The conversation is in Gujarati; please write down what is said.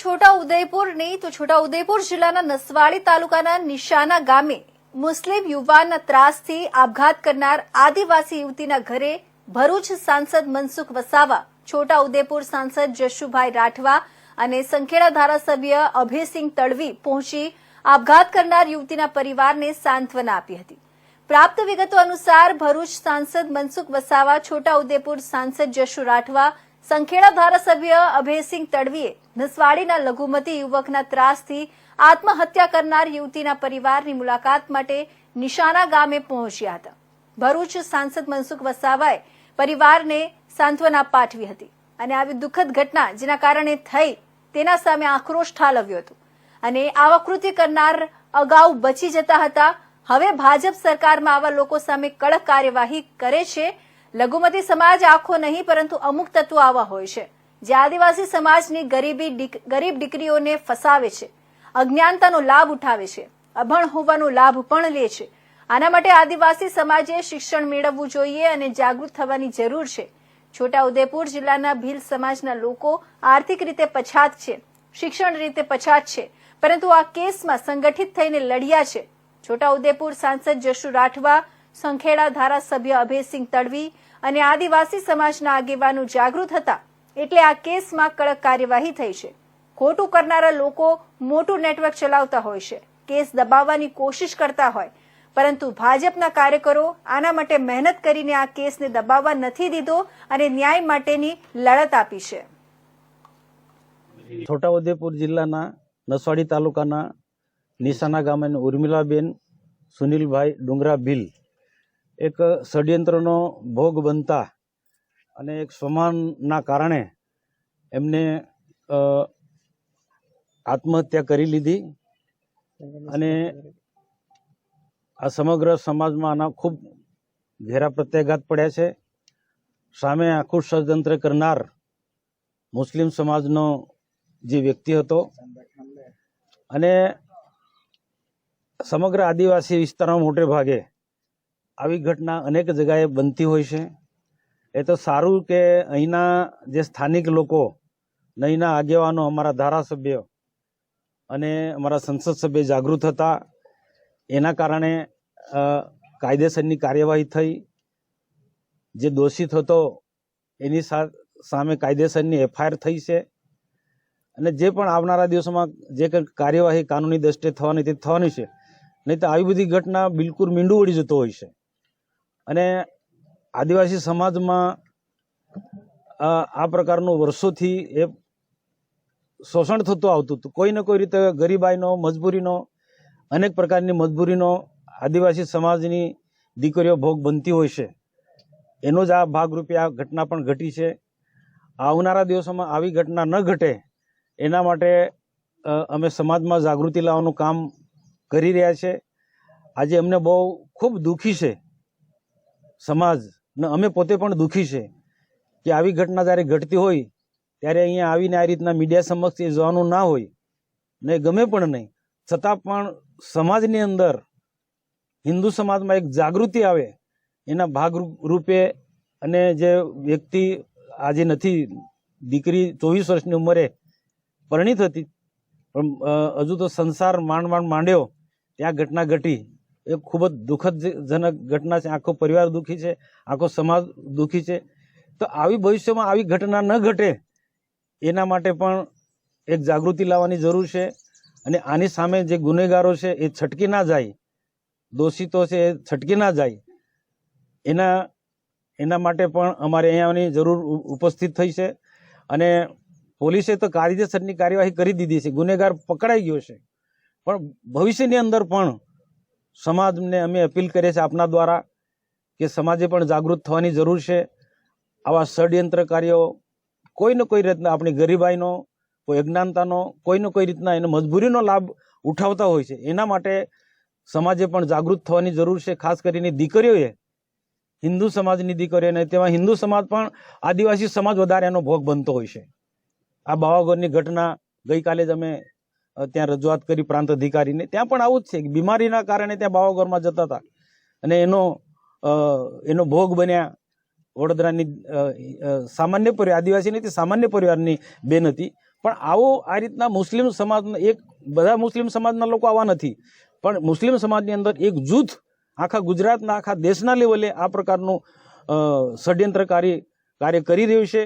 છોટા ઉદયપુરની તો છોટા ઉદયપુર જિલ્લાના નસવાડી તાલુકાના નિશાના ગામે મુસ્લિમ યુવાનના ત્રાસથી આપઘાત કરનાર આદિવાસી યુવતીના ઘરે ભરૂચ સાંસદ મનસુખ વસાવા છોટા ઉદયપુર સાંસદ જશુભાઈ રાઠવા અને સંખેડા ધારાસભ્ય અભયસિંહ તડવી પહોંચી આપઘાત કરનાર યુવતીના પરિવારને સાંત્વના આપી હતી. પ્રાપ્ત વિગતો અનુસાર ભરૂચ સાંસદ મનસુખ વસાવા છોટા ઉદેપુર સાંસદ જશુ રાઠવા સંખેડા ધારાસભ્ય અભયસિંહ તડવીએ નસવાડીના લઘુમતી યુવકના ત્રાસથી આત્મહત્યા કરનાર યુવતીના પરિવારની મુલાકાત માટે નિશાના ગામે પહોંચ્યા હતા. ભરૂચ સાંસદ મનસુખ વસાવાએ પરિવારને સાંત્વના પાઠવી હતી અને આવી દુઃખદ ઘટના જેના કારણે થઈ તેના સામે આક્રોશ ઠાલવ્યો હતો અને આવા કૃત્ય કરનાર અગાઉ બચી જતા હતા. હવે ભાજપ સરકારમાં આવા લોકો સામે કડક કાર્યવાહી કરે છે લઘુમતી સમાજ આખો નહીં, પરંતુ અમુક તત્વો આવા હોય છે. જે આદિવાસી સમાજની ગરીબી ગરીબ દીકરીઓને ફસાવે છે. અજ્ઞાનતાનો લાભ ઉઠાવે છે. અભણ હોવાનો લાભ પણ લે છે. આના માટે આદિવાસી સમાજે શિક્ષણ મેળવવું જોઈએ અને જાગૃત થવાની જરૂર છે. છોટા ઉદેપુર જિલ્લાના ભીલ સમાજના લોકો આર્થિક રીતે પછાત છે. શિક્ષણ રીતે પછાત છે. પરંતુ આ કેસમાં સંગઠિત થઈને લડ્યા છે. છોટા ઉદેપુર સાંસદ જશુ રાઠવા સંખેડા ધારાસભ્ય અભયસિંહ તડવી અને આદિવાસી સમાજના આગેવાનો જાગૃત હતા એટલે આ કેસમાં કડક કાર્યવાહી થઈ છે. ખોટું કરનારા લોકો મોટું નેટવર્ક ચલાવતા હોય છે. કેસ દબાવવાની કોશિશ કરતા હોય. પરંતુ ભાજપના કાર્યકરો આના માટે મહેનત કરીને આ કેસને દબાવવા નથી દીધો અને ન્યાય માટેની લડત આપી છે. છોટાઉદેપુર જિલ્લાના નસવાડી તાલુકાના નિશાના ગામે ઉર્મિલાબેન સુનિલભાઈ ડુંગરા ભીલ એક ષડયંત્રનો ભોગ બનતા અને એક સ્વમાનના કારણે એમને આત્મહત્યા કરી લીધી. અને આ સમગ્ર સમાજમાં આના ખૂબ ઘેરા પ્રત્યાઘાત પડ્યા છે. સામે આખું ષડયંત્ર કરનાર મુસ્લિમ સમાજનો જે વ્યક્તિ હતો અને સમગ્ર આદિવાસી વિસ્તારમાં મોટે ભાગે આવી ઘટના અનેક જગાએ બનતી હોય છે. એ તો સારું કે અહીંના જે સ્થાનિક લોકો અહીંના આગેવાનો અમારા ધારાસભ્ય અને અમારા સંસદ સભ્ય જાગૃત હતા. એના કારણે કાયદેસરની કાર્યવાહી થઈ. જે દોષિત હતો, એની સામે કાયદેસરની એફઆઈઆર થઈ છે. અને જે પણ આવનારા દિવસોમાં જે કંઈ કાર્યવાહી કાનૂની દ્રષ્ટિએ થવાની તે થવાની છે. નહીં તો આવી બધી ઘટના બિલકુલ મીંડું વળી જતો હોય છે. અને આદિવાસી સમાજમાં આ પ્રકારનું વર્ષોથી એ શોષણ થતું આવતું હતું. કોઈ ને કોઈ રીતે ગરીબાઈનો, મજબૂરીનો, અનેક પ્રકારની મજબૂરીનો આદિવાસી સમાજની દીકરીઓ ભોગ બનતી હોય છે. એનો જ આ ભાગરૂપે આ ઘટના પણ ઘટી છે. આવનારા દિવસોમાં આવી ઘટના ન ઘટે, એના માટે અમે સમાજમાં જાગૃતિ લાવવાનું કામ કરી રહ્યા છે. આજે અમને બહુ ખૂબ દુઃખી છે સમાજ ને, અમે પોતે પણ દુઃખી છે કે આવી ઘટના જ્યારે ઘટતી હોય, ત્યારે અહીંયા આવીને આ રીતના મીડિયા સમક્ષ એ જવાનું ના હોય. ને ગમે પણ નહીં, છતાં પણ સમાજની અંદર હિન્દુ સમાજમાં એક જાગૃતિ આવે, એના ભાગ રૂપે અને જે વ્યક્તિ આજે નથી, દીકરી ચોવીસ વર્ષની ઉંમરે પરણિત હતી, પણ હજુ તો સંસાર માંડ માંડ માંડ્યો, ત્યાં ઘટના ઘટી. એ ખૂબ જ દુઃખદ જનક ઘટના છે. આખો પરિવાર દુઃખી છે, આખો સમાજ દુઃખી છે. તો આવી ભવિષ્યમાં આવી ઘટના ન ઘટે એના માટે પણ એક જાગૃતિ લાવવાની જરૂર છે અને આની સામે જે ગુનેગારો છે એ છટકી ના જાય, દોષિતો છે એ છટકી ના જાય, એના એના માટે પણ અમારે અહીંયાની જરૂર ઉપસ્થિત થઈ છે. અને પોલીસે તો કાયદેસરની કાર્યવાહી કરી દીધી છે. ગુનેગાર પકડાઈ ગયો છે. પણ ભવિષ્યની અંદર પણ સમાજને અમે અપીલ કરીએ છીએ આપના દ્વારા કે સમાજે પણ જાગૃત થવાની જરૂર છે. આવા ષડયંત્રકારીઓ કોઈ ને કોઈ રીતના આપણી ગરીબાઈનો, કોઈ અજ્ઞાનતાનો, કોઈ ને કોઈ રીતના એનો મજબૂરીનો લાભ ઉઠાવતા હોય છે. એના માટે સમાજે પણ જાગૃત થવાની જરૂર છે. ખાસ કરીને દીકરીઓએ, હિન્દુ સમાજની દીકરીઓને, તેમાં હિન્દુ સમાજ પણ આદિવાસી સમાજ વધારે એનો ભોગ બનતો હોય છે. આ બાવાગોરની ઘટના ગઈકાલે જ અમે ત્યાં રજૂઆત કરી પ્રાંત અધિકારીને. ત્યાં પણ આવું જ છે કે બીમારીના કારણે ત્યાં બાવાગોરમાં જતા હતા. અને એનો એનો ભોગ બન્યા વડોદરાની સામાન્ય પરિવાર, આદિવાસી નથી સામાન્ય પરિવારની બેન હતી. પણ આવો આ રીતના મુસ્લિમ સમાજના, એક, બધા મુસ્લિમ સમાજના લોકો આવા નથી. પણ મુસ્લિમ સમાજની અંદર એક જૂથ આખા ગુજરાતના, આખા દેશના લેવલે આ પ્રકારનું ષડયંત્રકારી કાર્ય કરી રહ્યું છે.